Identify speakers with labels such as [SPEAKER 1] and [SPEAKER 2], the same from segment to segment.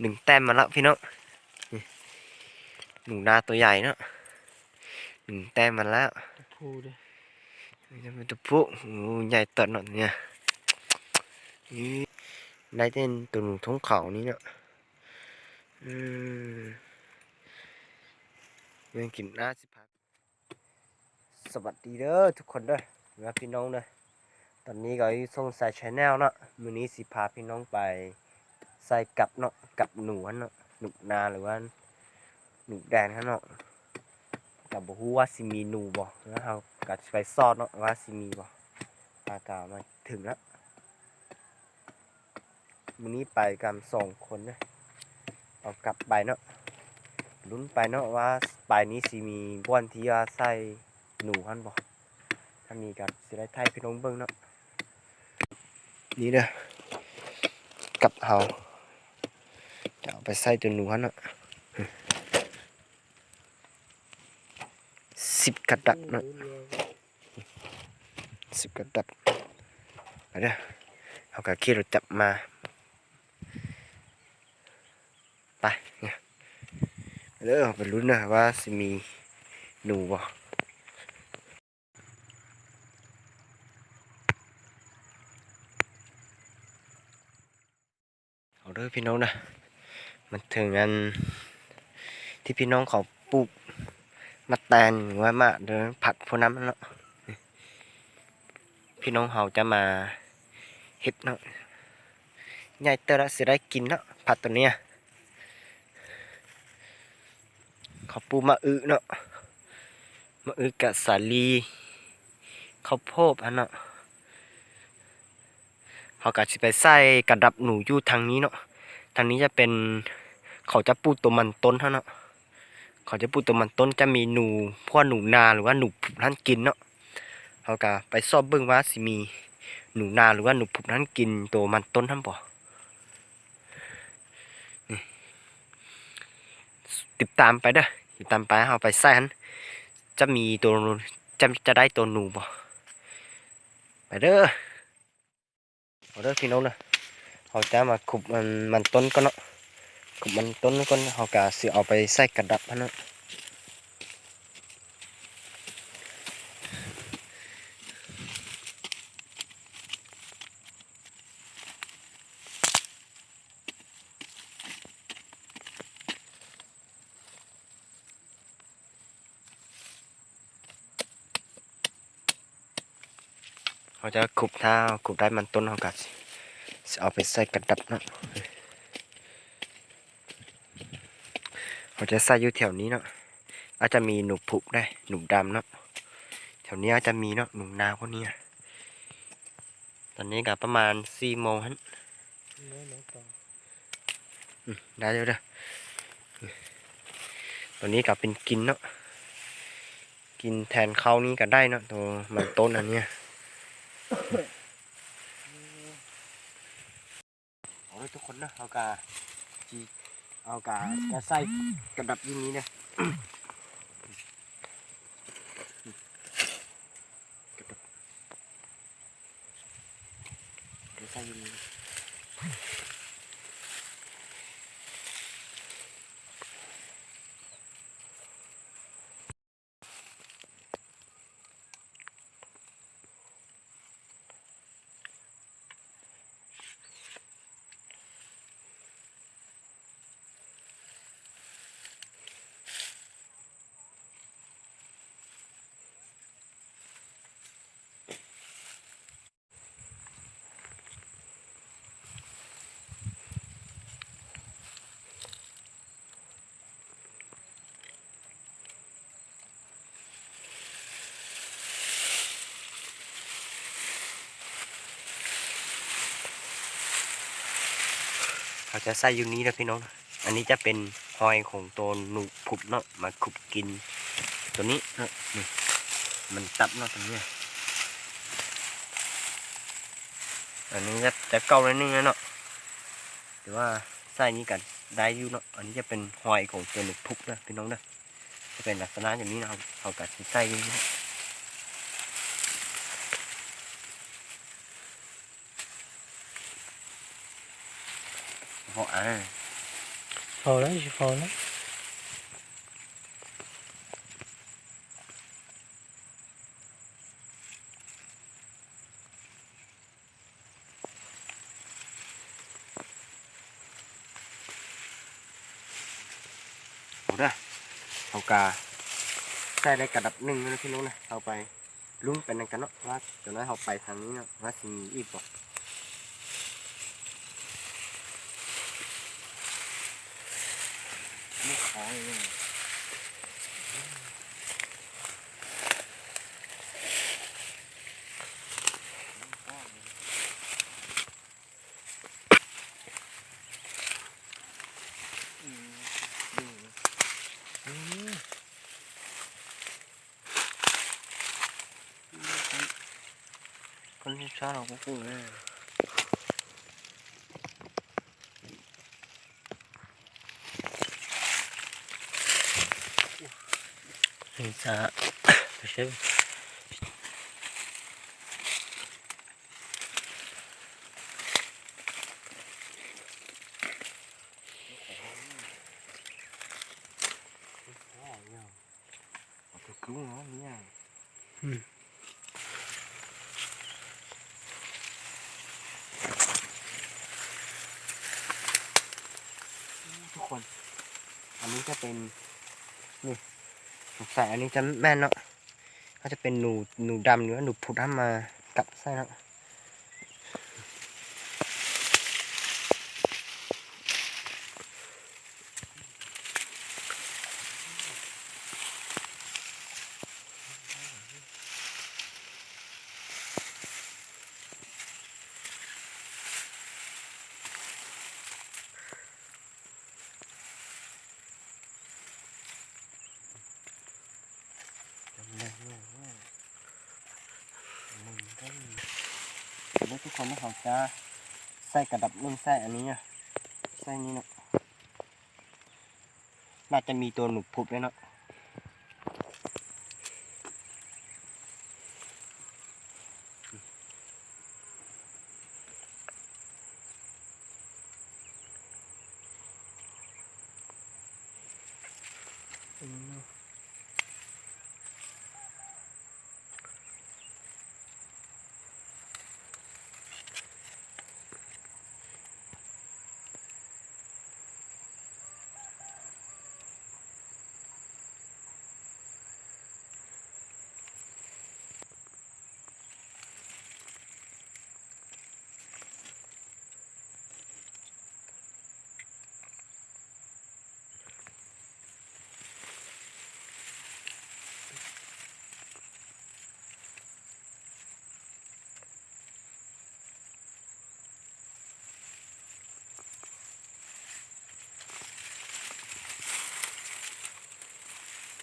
[SPEAKER 1] หนึ่งแต้มมาแล้วพี่น้องนี่หนูนาตัวใหญ่เนาะหนึ่งแต้มมาแล้ว
[SPEAKER 2] พูด
[SPEAKER 1] นี่จะเป็นตัวผู้โอ้ใหญ่ตัดเนาะเนี่ยนี่ได้เต้นตัวหนูท้องเขานี่เนาะอืมยังกินน้าสิพักสวัสดีเด้อทุกคนเด้อและพี่น้องเด้อตอนนี้ก็อยู่ส่งสายชแนลเนาะมื้อนี้สิพาพี่น้องไป ใส่กับเนาะกับหนูเนาะหนูนาหรือว่าหนูแดงเนาะกับบ่ฮู้ว่าสิมีหนูบ่แล้วเราก็สิไปซอดเนาะว่าสิมีบ่ปลากามาถึงแล้วมื้อนี้ไปกันสองคนเด้อเอากลับไปเนาะลุ้นไปเนาะว่าไปนี้สิมีบ่อนที่ว่าใส่หนูหั่นบ่ถ้ามีก็สิได้ไทยพี่น้องเบิ่งเนาะนี่เด้อกับเฮา จะเอาไปใส่ตัวหนูหั่นเนาะสิบกระดับเนาะสิบกระดับไปเด้อเอากระขี้เราจับมาไปเนี่ยไปเด้อไปลุ้นนะว่าสิมีหนูบ่เอาเด้อพี่น้องนะ มันถึงอันที่พี่น้องเขาปลูกมาแตนหรือว่ามาเดินผักพวกนั้นเนาะพี่น้องเขาจะมาเฮ็ดเนาะใหญ่เตอละสิได้กินเนาะผักตัวเนี้ยเขาปูมะอึเนาะมะอึกะสาลีเขาโพดอันเนาะเขาก็สิไปใส่กระดับหนูอยู่ทางนี้เนาะ ทางนี้จะเป็นเขาจะปลูกตัวมันต้นเท่าเนาะเขาจะพูตัวมันต้นจะมีหนูพวกหนูนาหรือว่าหนูผุบนั่นกินเนาะเขาก็ไปสอบเบิ่งว่าสิมีหนูนาหรือว่าหนูผุบนั่นกินตัวมันต้นทั้งบ่ติดตามไปเด้อติดตามไปเอาไปใส่หันจะมีตัวจะจะได้ตัวหนูบ่ไปเด้อเอาเด้อพี่น้องเด้อ เขาจะมาขุบมันมันต้นก็เนาะขุดมันต้นก็เขากะสิเอาไปใส่กระดับพะเนาะเขาจะขุดถ้าขุดได้มันต้นเขากะสิสิ เอาไปใส่กระดับเนาะเขาจะใส่อยู่แถวนี้เนาะอาจจะมีหนูผุบได้หนูดำเนาะแถวนี้อาจจะมีเนาะหนูนาพวกนี้ตอนนี้ก็ประมาณสี่โมงฮันอืมได้เดี๋ยวเด้อตัวนี้ก็เป็นกินเนาะกินแทนเขานี้ก็ได้เนาะตัวมันต้นอันเนี้ยเอทุกคนนะเอากาจีเอากาจะใส่กระดับยี่นี้เนี่ยกระดับจะใส่ยี่นี้ เขาจะใส่อยู่นี้นะพี่น้อง อันนี้จะเป็นหอยของตัวหนูผุบเนาะมาขุบกิน ตัวนี้เนาะนี่มันตับเนาะตรงนี้อันนี้จะจะเก่าแล้วนึงนะเนาะแต่ว่าไส้นี้กันได้อยู่เนาะ อันนี้จะเป็นหอยของตัวหนูผุบนะพี่น้องนะจะเป็นลักษณะอย่างนี้นะครับเขากัดไส้อยู่นะเพราะอ่า
[SPEAKER 2] เขาแล้วสิเขาแล้ว
[SPEAKER 1] เอาเอากาใส่ได้กระดับหนึ่งนะพี่น้องนะเอาไปลุ้นไปนั่นกันเนาะว่าจะน้อยเอาไปทางนี้เนาะว่าสิมีอีกบอ
[SPEAKER 2] ก พูดเลยนี่จะไม่ใช่
[SPEAKER 1] เอาไปกุ้งเนาะเนี่ยทุกคนอันนี้จะเป็นนี่ สงสัยอันนี้จะแม่นเนาะก็จะเป็นหนูหนูดำหรือว่าหนูผุดทำมากับไส้เนาะแล้ว ทุกคนนะเขาจะใส่กระดับนุ่นใส้อันนี้อะไส้นี้เนาะน่าจะมีตัวหนูผุดด้วยเนาะ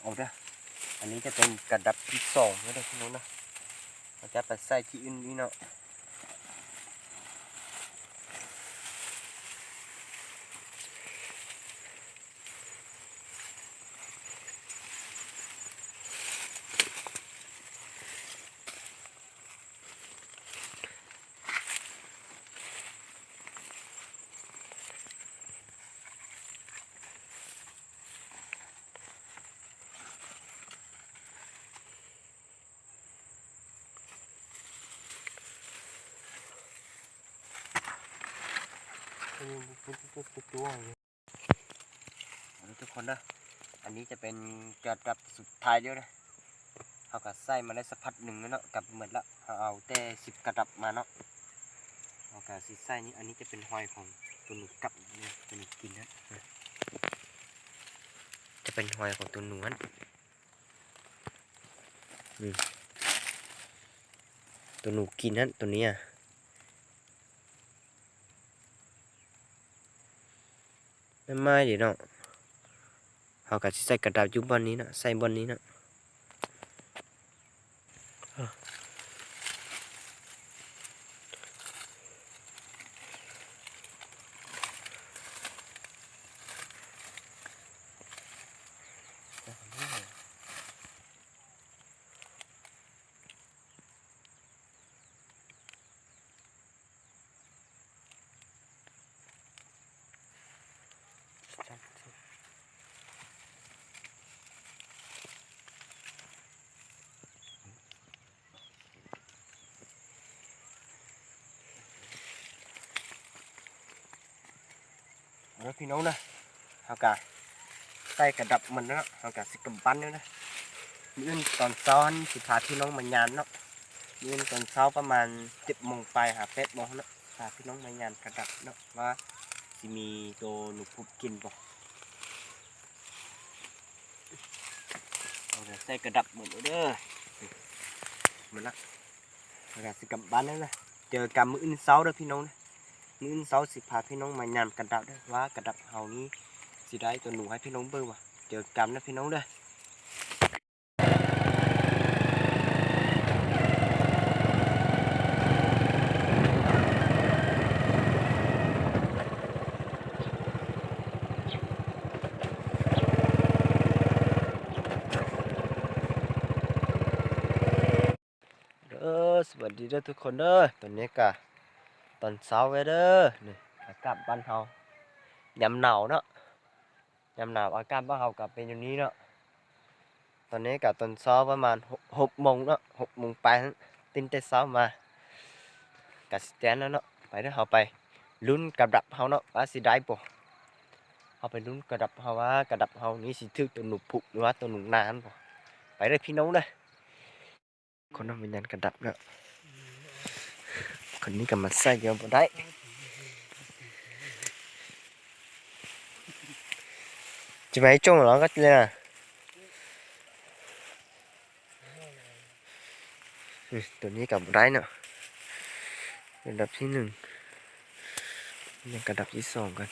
[SPEAKER 1] เอาเด้ออันนี้จะเป็นกระดับที่สองนะเด็กคนนู้นนะเราจะไปใส่ที่อื่นนี่เนาะ ทุกคนนะ อันนี้จะเป็นกระดับสุดท้ายเดียวนะเขาก็ใส่มาได้สักพักหนึ่งแล้วเนาะกับเหมือนละเขาเอาแต่สิบกระดับมาเนาะเอากระสิใส่นี้อันนี้จะเป็นหอยของตัวหนูกับเนี่ยตัวหนูกินนะจะเป็นหอยของตัวหนูนั่นอืมตัวหนูกินนั่นตัวนี้ยไม่ะ เขาก็สิใส่กระดาษอยุบ นะใส่บอนนี้นะแล้วพี่น้องนะเฮากะใส่กระดับมันนะเฮากะสิกำปั้นเนาะนะมื้ออื่นตอนซ้อนสิพาพี่น้องมายามเนาะมื้ออื่นตอนเช้าประมาณ10โมงไปหา8โมงเนาะพาพี่น้องมายามกระดับเนาะว่าสิมีตัวหนูพุบกินบ่เอาใส่กระดับหมดเลยเด้อหมดละเฮากะสิกำปั้นแล้วนะเจอกันมื้ออื่นเช้าเด้อพี่น้องนะ มื้อนี้เสาสิพาพี่น้องมายามกระดับด้วยว่ากระดับเฮานี้สิได้ตัวหนูให้พี่น้องเบิ่งว่ะเจอกันนะพี่น้องเด้อเด้อสวัสดีเด้อทุกคนเด้อตอนนี้กะ ตอนเช้าไว้เด้อนี่อากาศบ้านเฮายามหนาวเนาะยามหนาวอากาศบ้านเฮากลับเป็นอย่างนี้เนาะตอนนี้กับตอนเช้าประมาณหกโมงเนาะหกโมงไปตื่นแต่เช้ามากับสแตนแล้วเนาะไปเด้อเฮาไปลุ้นกระดับเฮาเนาะว่าสิได้บ่เฮาไปลุ้นกระดับเฮาว่ากระดับเฮานี้สิถึกตัวหนูพุกหรือว่าตัวหนูนานบ่ไปเด้อพี่น้องเด้อคนนั้นเป็นยันกระดับเนาะ คนนี้ก็มาใส่เยอะบ่ได้จะไปจงหรอก็เลยนะตัวนี้กับบ่ได้เนาะระดับที่หนึ่งยังกระดับที่สองกัน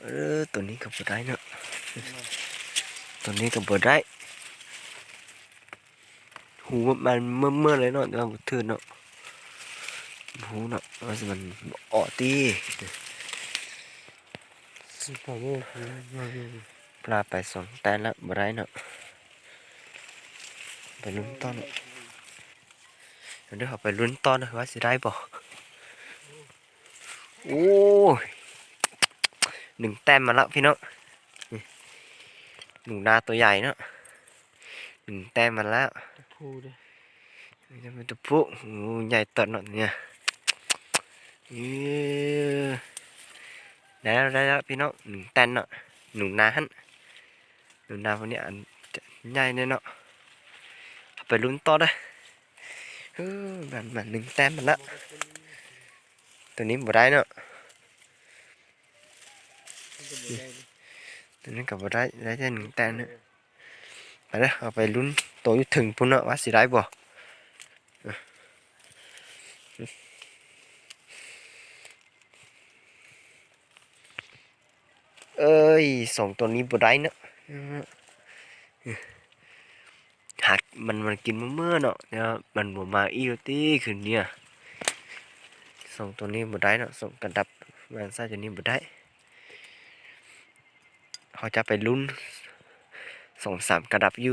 [SPEAKER 1] เออตัวนี้กับบได้เนาะตัวนี้กับบได้ หูมันเมื่อเมื่อเลยเนาะแต่ว่าบ่ถือเนาะหูเนาะว่ามันบ่อตีปลาไปสองแตนละบได้เนาะไปลุ้นต้อนเนาะเดี๋ยวเขาไปลุ้นต้อนว่าสิได้บ่โอ้ยหนึ่งแต้มมาแล้วพี่เนาะหนูนาตัวใหญ่เนาะหนึ่งแต้มมาแล้ว
[SPEAKER 2] พูดเลย
[SPEAKER 1] นี่จะเป็นตัวผู้โอ้ใหญ่ตัดหน่อยเนี่ยเออได้แล้วได้แล้วพี่น้องหนึ่งแตนเนาะหนูนาฮันหนูนาคนนี้อันจะใหญ่เนี่ยเนาะเอาไปลุ้นต่อได้อเออมันมันหนึ่งแต้มมันละตัวนี้บ่ได้เนาะตัวนี้ก็บ่ได้ได้แค่หนึ่งแต้มเนาะไปเด้อเอาไปลุ้น ตัวอยู่ถึงพุ่นเนาะว่าสิได้บ่เอ้ยสองตัวนี้บ่ได้เนาะหักมันมันกินเมื่อเนาะเนี่ยมันบ่มาอีกแล้วติคืนเนี้ยสองตัวนี้บ่ได้เนาะสองกระดับแมนซ่าตัวนี้บ่ได้เขาจะไปลุ้นสองสามกระดับยู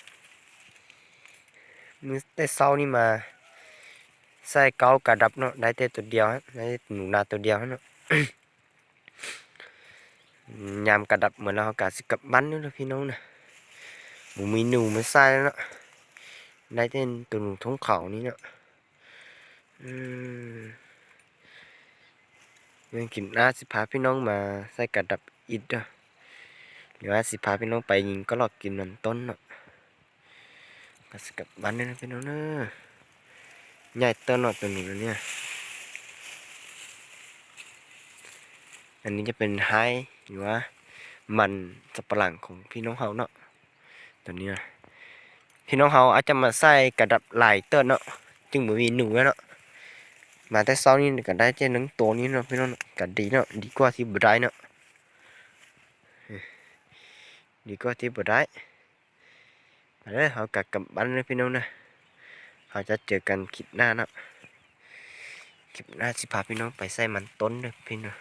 [SPEAKER 1] วสุดท้ายนะพี่น้อซ้าะตัวสุดท้ายแล้วบ่ได้เนาะเกากระดับเนาะได้เดียวมื้อเช้านี้น่ะหมูมันเลยมื้อแต่เช้านี้มา ใส่เกากระดับเนาะได้แต่ตัวเดียวฮะได้หนูนาตัวเดียวฮะเนาะยามกระดับเหมือนเรากาสิกับบ้านนี่นพี่น้องนะหมูมีหนูม่ใส่เนาะได้เต้นตัวหนูท้องเขานี่เนาะอืมยังกินอาสิพาพี่น้องมาใส่กระดับอิดเด้อหรือว่าสิพาพี่น้องไปยิงก็หลอกกินมันต้นเนาะ กาสิกลับบ้านนี่นะพี่น้องเนาะใหญ่เต้นเนาะตัวหนูนะเนี่ย อันนี้จะเป็นไฮหรือว่ามันสับปะหลังของพี่น้องเฮาเนาะตัวนี้นะพี่น้องเฮาอาจจะมาใส่กระดับหลายเติ้นเนาะจึงบ่มีหนูแล้วเนาะมาแต่เช้านี้ก็ได้แค่หนังตัวนี้เนาะพี่น้องเนาะก็ดีเนาะดีกว่าที่บ่ได้เนาะดีกว่าที่บ่ได้ เด้อเขากลับกับบ้านนะพี่น้องนะเขาจะเจอกันคลิปหน้าเนาะคลิปหน้าสิพาพี่น้องไปใส่มันต้นเด้อพี่น้อง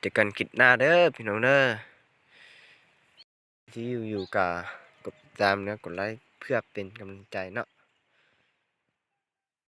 [SPEAKER 1] เจอกันคลิปหน้าเด้อพี่น้องเด้อที่อยู่อยู่กับกดตามนะกดไลค์เพื่อเป็นกำลังใจเนาะ